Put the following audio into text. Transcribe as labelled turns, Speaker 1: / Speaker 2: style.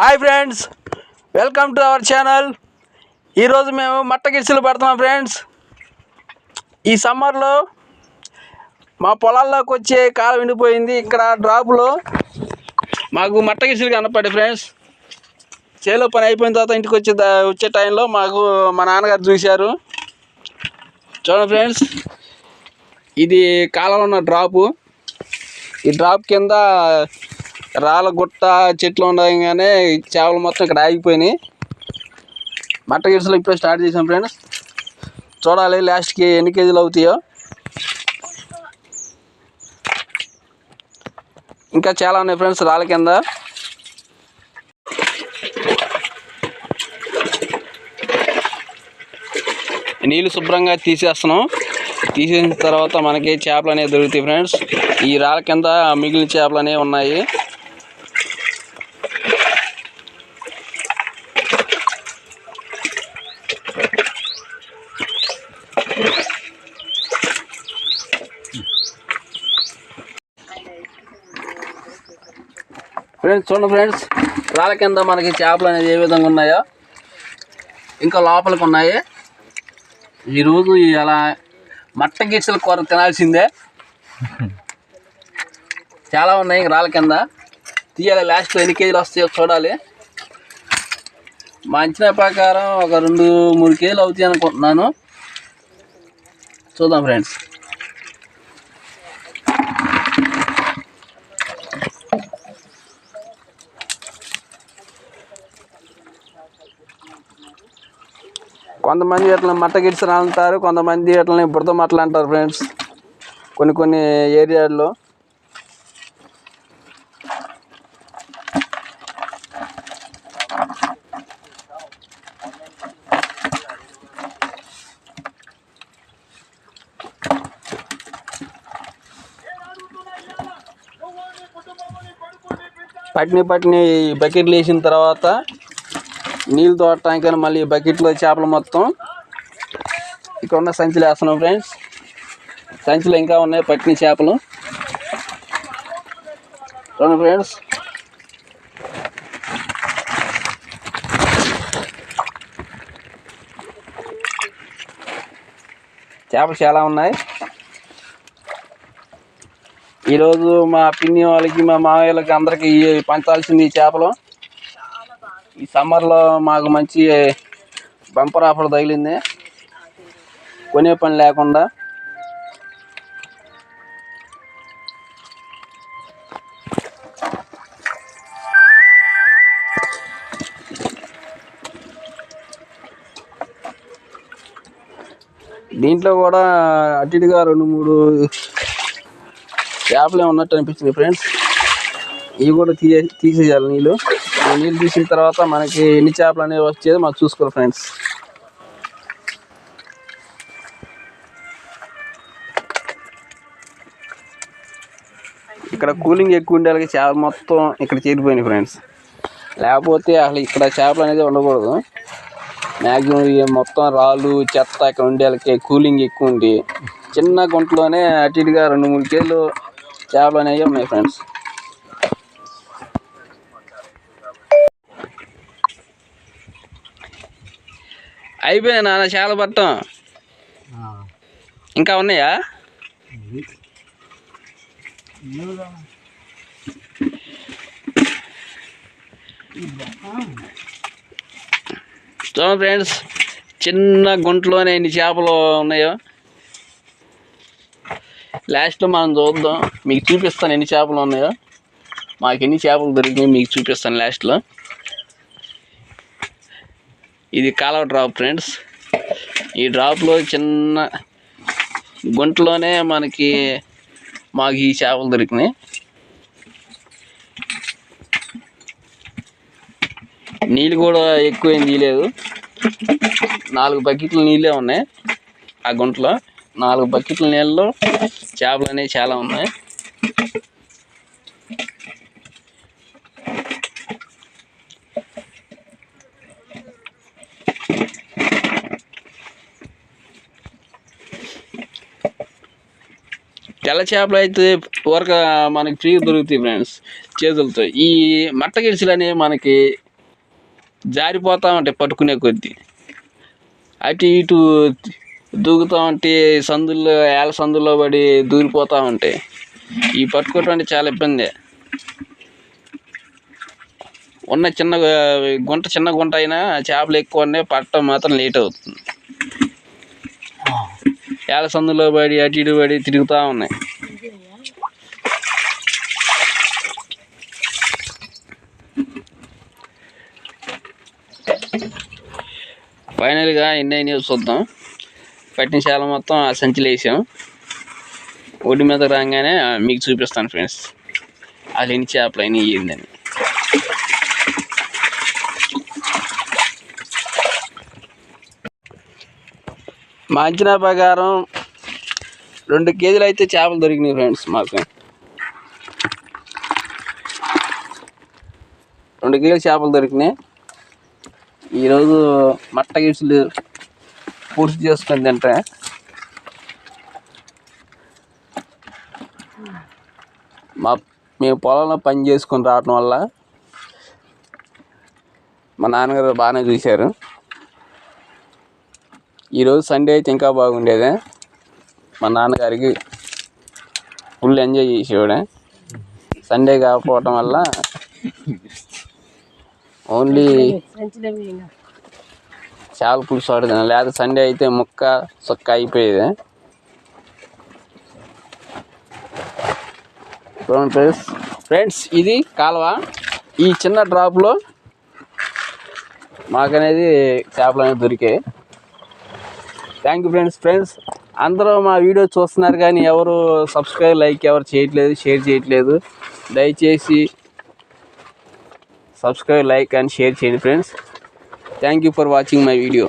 Speaker 1: Hi friends welcome to our channel. ఈరోజు మేము మట్ట పడుతున్నాం ఫ్రెండ్స్. ఈ సమ్మర్లో మా పొలాల్లోకి వచ్చే కాలం ఎండిపోయింది ఇక్కడ డ్రాప్లో మాకు మట్ట కనపడి ఫ్రెండ్స్. చేలో పని అయిపోయిన తర్వాత ఇంటికి వచ్చే వచ్చే టైంలో మాకు మా నాన్నగారు చూశారు. చూడండి ఫ్రెండ్స్ ఇది కాలంలో ఉన్న డ్రాపు. ఈ డ్రాప్ కింద రాళ్ళ గుట్ట చెట్లు ఉండగానే చేపలు మొత్తం ఇక్కడ ఆగిపోయినాయి. మట్ట గిడ్సలు ఇప్పుడే స్టార్ట్ చేసాం ఫ్రెండ్స్. చూడాలి లాస్ట్కి ఎన్ని కేజీలు అవుతాయో. ఇంకా చాలా ఉన్నాయి ఫ్రెండ్స్ రాళ్ళ కింద. నీళ్ళు శుభ్రంగా తీసేస్తున్నాం. తీసేసిన తర్వాత మనకి చేపలు అనేవి దొరుకుతాయి ఫ్రెండ్స్. ఈ రాళ్ళ కింద మిగిలిన చేపలు అనేవి ఉన్నాయి. ఫ్రెండ్స్ చూడండి ఫ్రెండ్స్ రాళ్ళ కింద మనకి చేపలు అనేది ఏ విధంగా ఉన్నాయో ఇంకా లోపలికి ఉన్నాయి. ఈరోజు అలా మట్ట గిడ్సల కూర తినాల్సిందే. చాలా ఉన్నాయి రాళ్ళ కింద. తీయాలి లాస్ట్లో ఎన్ని కేజీలు వస్తాయో చూడాలి. మా అంచనా ప్రకారం ఒక రెండు మూడు కేజీలు అవుతాయి అనుకుంటున్నాను. చూద్దాం ఫ్రెండ్స్ కొంతమంది ఇట్లా మట్ట గిడ్సలు అంటారు కొంతమంది ఇట్లని బురద మట్టలు అంటారు ఫ్రెండ్స్ కొన్ని కొన్ని ఏరియాల్లో పట్ని పట్ని బకెట్లు వేసిన తర్వాత నీళ్ళు తోడటానికి మళ్ళీ బకెట్లో చేపలు మొత్తం ఇక్కడ ఉన్న సంచులు వేస్తున్నాం ఫ్రెండ్స్ సంచులు ఇంకా ఉన్నాయి పట్టిన చేపలు. చూడండి ఫ్రెండ్స్ చేపలు చాలా ఉన్నాయి. ఈరోజు మా పిన్ని వాళ్ళకి మా మామయ్యలకి అందరికీ పంచాల్సింది ఈ చేపలు. ఈ సమ్మర్లో మాకు మంచి బంపర్ ఆఫర్ తగిలింది. కొనే పని లేకుండా. దీంట్లో కూడా అటు ఇటుగా రెండు మూడు చేపలే ఉన్నట్టు అనిపించింది ఫ్రెండ్స్. ఇవి కూడా తీసే తీసేయాలి నీళ్ళు. నీళ్ళు తీసిన తర్వాత మనకి ఎన్ని చేపలు అనేవి వచ్చేది మాకు చూసుకోవాలి ఫ్రెండ్స్. ఇక్కడ కూలింగ్ ఎక్కువ ఉండే వాళ్ళకి చేప మొత్తం ఇక్కడ చేరిపోయినాయి ఫ్రెండ్స్. లేకపోతే అసలు ఇక్కడ చేపలు అనేది ఉండకూడదు. మ్యాక్సిమం మొత్తం రాళ్ళు చెత్త ఇక్కడ ఉండే వాళ్ళకి కూలింగ్ ఎక్కువ ఉంది చిన్న గుంటలోనే అటు ఇటుగా రెండు మూడు కేళ్ళు చేపలు అనేవి ఉన్నాయి ఫ్రెండ్స్ అయిపోయినాయి నాన్న చాలా పట్టం. ఇంకా ఉన్నాయా? చూడండి ఫ్రెండ్స్ చిన్న గుంటలోనే ఎన్ని చేపలు ఉన్నాయో. లాస్ట్లో మనం చూద్దాం. మీకు చూపిస్తాను ఎన్ని చేపలు ఉన్నాయో. మాకు ఎన్ని చేపలు దొరికినాయి మీకు చూపిస్తాను లాస్ట్లో. ఇది కాలవ డ్రాప్ ఫ్రెండ్స్. ఈ డ్రాప్లో చిన్న గుంటలోనే మనకి మాకు ఈ చేపలు దొరికినాయి. నీళ్ళు కూడా ఎక్కువ ఏం తీయలేదు. నాలుగు బకెట్లు నీళ్ళే ఉన్నాయి ఆ గుంటలో. నాలుగు బకెట్ల నీళ్ళలో చేపలు అనేవి చాలా ఉన్నాయి. తెల్ల చేపలు అయితే ఊరక మనకి ఫ్రీ దొరుకుతాయి ఫ్రెండ్స్ చేతులతో. ఈ మట్ట గిడిసెలు అనేవి మనకి జారిపోతూ ఉంటాయి పట్టుకునే కొద్దీ. అటు ఇటు దూకుతూ ఉంటే సందుల్లో ఏళ్ళ సందుల్లో పడి దూరిపోతూ ఉంటాయి ఈ పట్టుకోవటం అంటే చాలా ఇబ్బంది. ఉన్న చిన్న గుంట చిన్న గుంట అయినా చేపలు ఎక్కువ ఉన్నాయి పట్టడం మాత్రం లేట్ అవుతుంది. ఏళ్ళ సందులో పడి అటు ఇటు పడి తిరుగుతూ ఉన్నాయి. ఫైనల్గా ఎన్ని అయినాయో చూద్దాం. పట్టిన శాల మొత్తం ఆ సంచిలో వేసాం. ఒడ్డు మీద రాగానే మీకు చూపిస్తాను ఫ్రెండ్స్. అది ఎన్ని చేపలు అయినా ఏందని మా అంచనా ప్రకారం రెండు కేజీలు అయితే చేపలు దొరికినాయి ఫ్రెండ్స్ మాకు. రెండు కేజీలు చేపలు దొరికినాయి. ఈరోజు మట్ట గిడ్సులు పూర్తి చేసుకుని తింటే మా మేము పొలంలో పని చేసుకొని రావటం వల్ల మా నాన్నగారు బాగానే చూశారు. ఈరోజు సండే అయితే ఇంకా బాగుండేదే. మా నాన్నగారికి ఫుల్ ఎంజాయ్ చేసేవాడే. సండే కాకపోవటం వల్ల ఓన్లీ చేపల పులుసు ఆడుతున్నాను లేదా సండే అయితే ముక్క సొక్క అయిపోయేది. చూడండి ఫ్రెండ్స్. ఫ్రెండ్స్ ఇది కాలువ. ఈ చిన్న డ్రాప్లో మాకనేది చేపలు అనేది దొరికాయి. థ్యాంక్ యూ ఫ్రెండ్స్ ఫ్రెండ్స్ అందరూ మా వీడియో చూస్తున్నారు కానీ ఎవరు సబ్స్క్రైబ్ లైక్ ఎవరు చేయట్లేదు షేర్ చేయట్లేదు. దయచేసి సబ్స్క్రైబ్ లైక్ అండ్ షేర్ చేయండి friends thank you for watching my video